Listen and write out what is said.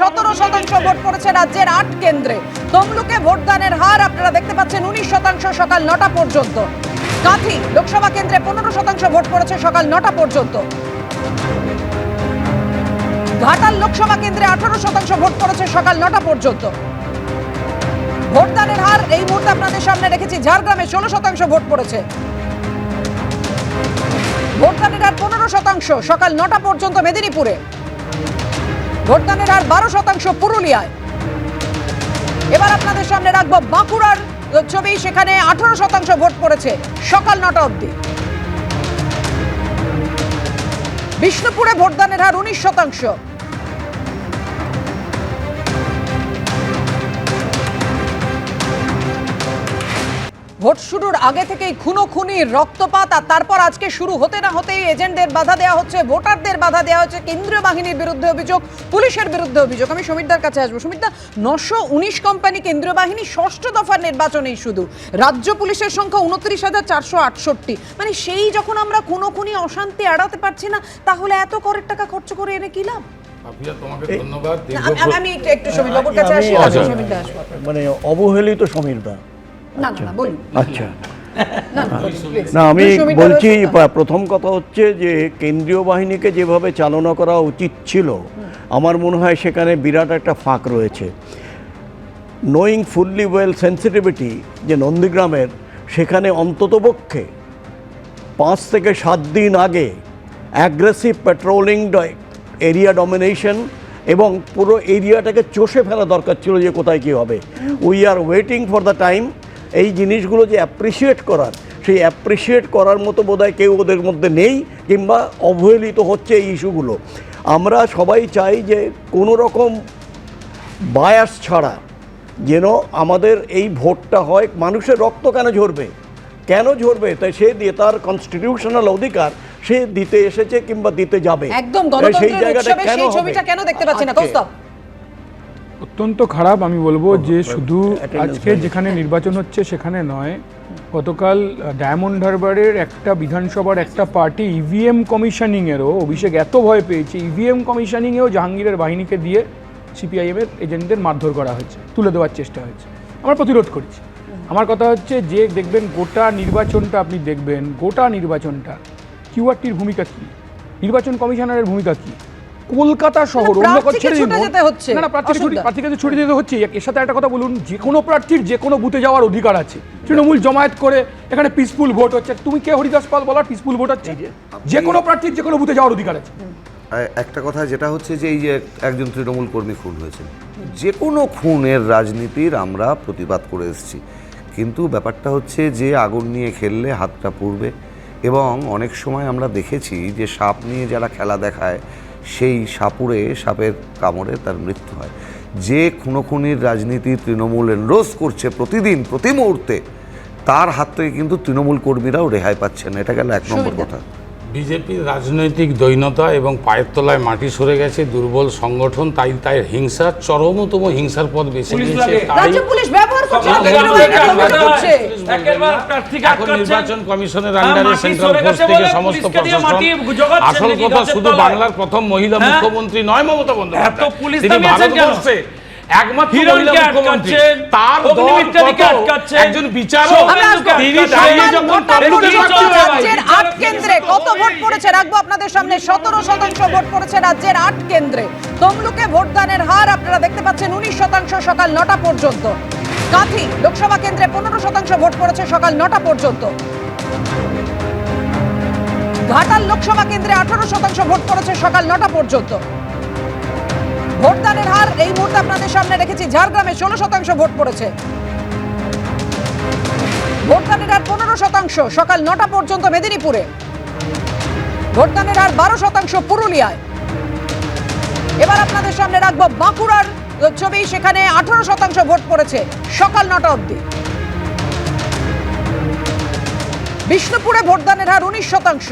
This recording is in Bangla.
সতেরো শতাংশ ভোট পড়েছে রাজ্যের আট কেন্দ্রে। তমলুকে ভোটদানের হার আপনারা দেখতে পাচ্ছেন উনিশ শতাংশ সকাল নটা পর্যন্ত। কাঁথি লোকসভা কেন্দ্রে পনেরো শতাংশ ভোট পড়েছে সকাল নটা পর্যন্ত। ঘাটাল লোকসভা কেন্দ্রে আঠারো শতাংশ ভোট পড়েছে সকাল নটা পর্যন্ত। ভোটদানের হার এই মুহূর্তে আপনাদের সামনে রেখেছি, ঝাড়গ্রামে ষোলো শতাংশ ভোট পড়েছে। ভোটদানের হার পনেরো শতাংশ সকাল নটা পর্যন্ত মেদিনীপুরে। ভোটদানের হার বারো শতাংশ পুরুলিয়ায়। এবার আপনাদের সামনে রাখব বাঁকুড়ার ছবি, সেখানে আঠারো শতাংশ ভোট পড়েছে সকাল নটা অব্দি বিষ্ণুপুরে ভোটদানের হার উনিশ শতাংশ। ভোট শুরুর আগে থেকেই খুনো খুনি রক্তপাত আর তারপর আজকে শুরু হতে না হতেই এজেন্টদের বাধা দেওয়া হচ্ছে ভোটারদের বাধা দেওয়া হচ্ছে কেন্দ্রীয় বাহিনীর বিরুদ্ধে অভিযোগ পুলিশের বিরুদ্ধে অভিযোগ। আমি সমিতদার কাছে আসব। সমিতদা নশো উনিশ কোম্পানি কেন্দ্রীয় বাহিনী ষষ্ঠ দফার নির্বাচনেই শুধু। রাজ্য পুলিশের সংখ্যা উনত্রিশ হাজার চারশো আটষট্টি। মানে সেই যখন আমরা কোনো খুনি অশান্তি এড়াতে পারছি না তাহলে এত করের টাকা খরচ করে এনে কি লাভ। সমীরদা মানে অবহেলিত সমীরদা। না না না বলুন। আচ্ছা। না আমি বলছি প্রথম কথা হচ্ছে যে কেন্দ্রীয় বাহিনীকে যেভাবে চালনা করা উচিত ছিল আমার মনে হয় সেখানে বিরাট একটা ফাঁক রয়েছে। নোয়িং ফুললি ওয়েল সেন্সিটিভিটি যে নন্দীগ্রামের সেখানে অন্ততপক্ষে পাঁচ থেকে সাত দিন আগে অ্যাগ্রেসিভ পেট্রোলিং এরিয়া ডমিনেশন এবং পুরো এরিয়াটাকে চষে ফেলা দরকার ছিল যে কোথায় কী হবে। We are waiting for the time এই জিনিসগুলো যে অ্যাপ্রিসিয়েট করার সেই অ্যাপ্রিসিয়েট করার মতো বোধহয় কেউ ওদের মধ্যে নেই কিংবা অবহেলিত হচ্ছে এই ইস্যুগুলো। আমরা সবাই চাই যে কোনো রকম বায়াস ছাড়া যেন আমাদের এই ভোটটা হয় মানুষের রক্ত কেন ঝরবে? কেন ঝরবে? তাই সে দিয়ে তার কনস্টিটিউশনাল অধিকার সে দিতে এসেছে কিংবা দিতে যাবে। একদম সেই জায়গাটা কেন হবে? ছবিটা কেন দেখতে পাচ্ছি না? অত্যন্ত খারাপ আমি বলব যে শুধু আজকে যেখানে নির্বাচন হচ্ছে সেখানে নয় গতকাল ডায়মন্ড হারবারের একটা বিধানসভার একটা পার্টি ইভিএম কমিশনিংয়েরও অভিষেক এত ভয় পেয়েছে ইভিএম কমিশনিংয়েও জাহাঙ্গীরের বাহিনীকে দিয়ে সিপিআইএমের এজেন্টদের মারধর করা হয়েছে তুলে দেওয়ার চেষ্টা হয়েছে। আমরা প্রতিরোধ করেছি। আমার কথা হচ্ছে যে দেখবেন গোটা নির্বাচনটা আপনি দেখবেন গোটা নির্বাচনটা কিউআরটির ভূমিকা কী? নির্বাচন কমিশনারের ভূমিকা কী? কলকাতা শহর অন্য ছেড়ে দিন যেতে হচ্ছে, না না প্রার্থীকে ছুটি প্রার্থীকে তো ছুটি দিতে হচ্ছে এর সাথে একটা কথা বলুন যে কোনো প্রার্থীর যে কোনো বুথে যাওয়ার অধিকার আছে। তৃণমূল জমায়েত করে এখানে পিসফুল ভোট হচ্ছে। তুমি কে হরিদাস পাল বলার পিসফুল ভোট হচ্ছে? যে কোনো প্রার্থীর যে কোনো বুথে যাওয়ার অধিকার আছে। একটা কথা যেটা হচ্ছে যে এই যে একজন তৃণমূল কর্মী খুন হয়েছেন। যে কোনো খুনের রাজনীতির আমরা প্রতিবাদ করে এসেছি। কিন্তু ব্যাপারটা হচ্ছে যে আগুন নিয়ে খেললে হাতটা পুড়বে। এবং অনেক সময় আমরা দেখেছি যে সাপ নিয়ে যারা খেলা দেখায় সেই সাপুরে সাপের কামড়ে তার মৃত্যু হয়। যে খুনোখুনির রাজনীতি তৃণমূল এনরোজ করছে প্রতিদিন প্রতি মুহূর্তে তার হাত থেকে কিন্তু তৃণমূল কর্মীরাও রেহাই পাচ্ছেন। এটা গেল এক নম্বর কথা। বিজেপির রাজনৈতিক দৈনতা এবং পায়ের তলায় মাটি সরে গেছে দুর্বল সংগঠন তাই তাই হিংসা চরমতম হিংসার পথ বেছে নিয়েছে এখন নির্বাচন কমিশনের আন্ডারে সেন্ট্রাল ফোর্স থেকে সমস্ত প্রশাসন। আসল কথা শুধু বাংলার প্রথম মহিলা হ্যাঁ? মুখ্যমন্ত্রী নয় মমতা বন্দ্যোপাধ্যায়। তিনি ভারতবর্ষে তার একজন বিচারক। আট কেন্দ্রে কত ভোট পড়েছে? রাখব আপনাদের সামনে। সতেরো শতাংশ ভোট পড়েছে রাজ্যের আট কেন্দ্রে। তমলুকে ভোটদানের হার আপনারা দেখতে পাচ্ছেন উনিশ শতাংশ সকাল নটা পর্যন্ত। কাঁথি লোকসভা কেন্দ্রে পনেরো শতাংশ ভোট পড়েছে সকাল নটা পর্যন্ত। ঘাটাল লোকসভা কেন্দ্রে আঠারো শতাংশ ভোট পড়েছে সকাল নটা পর্যন্ত। ভোটদানের হার, এই মুহূর্তে আপনাদের সামনে রেখেছি, ঝাড়গ্রামে ষোলো শতাংশ ভোট পড়েছে। ভোটদানের হার পনেরো শতাংশ, সকাল নটা পর্যন্ত মেদিনীপুরে। ভোটদানের হার বারো শতাংশ পুরুলিয়ায়। এবার আপনাদের সামনে রাখব বাঁকুড়ার ছবি, সেখানে আঠারো শতাংশ ভোট পড়েছে, সকাল নটা অবধি। বিষ্ণুপুরে ভোটদানের হার উনিশ শতাংশ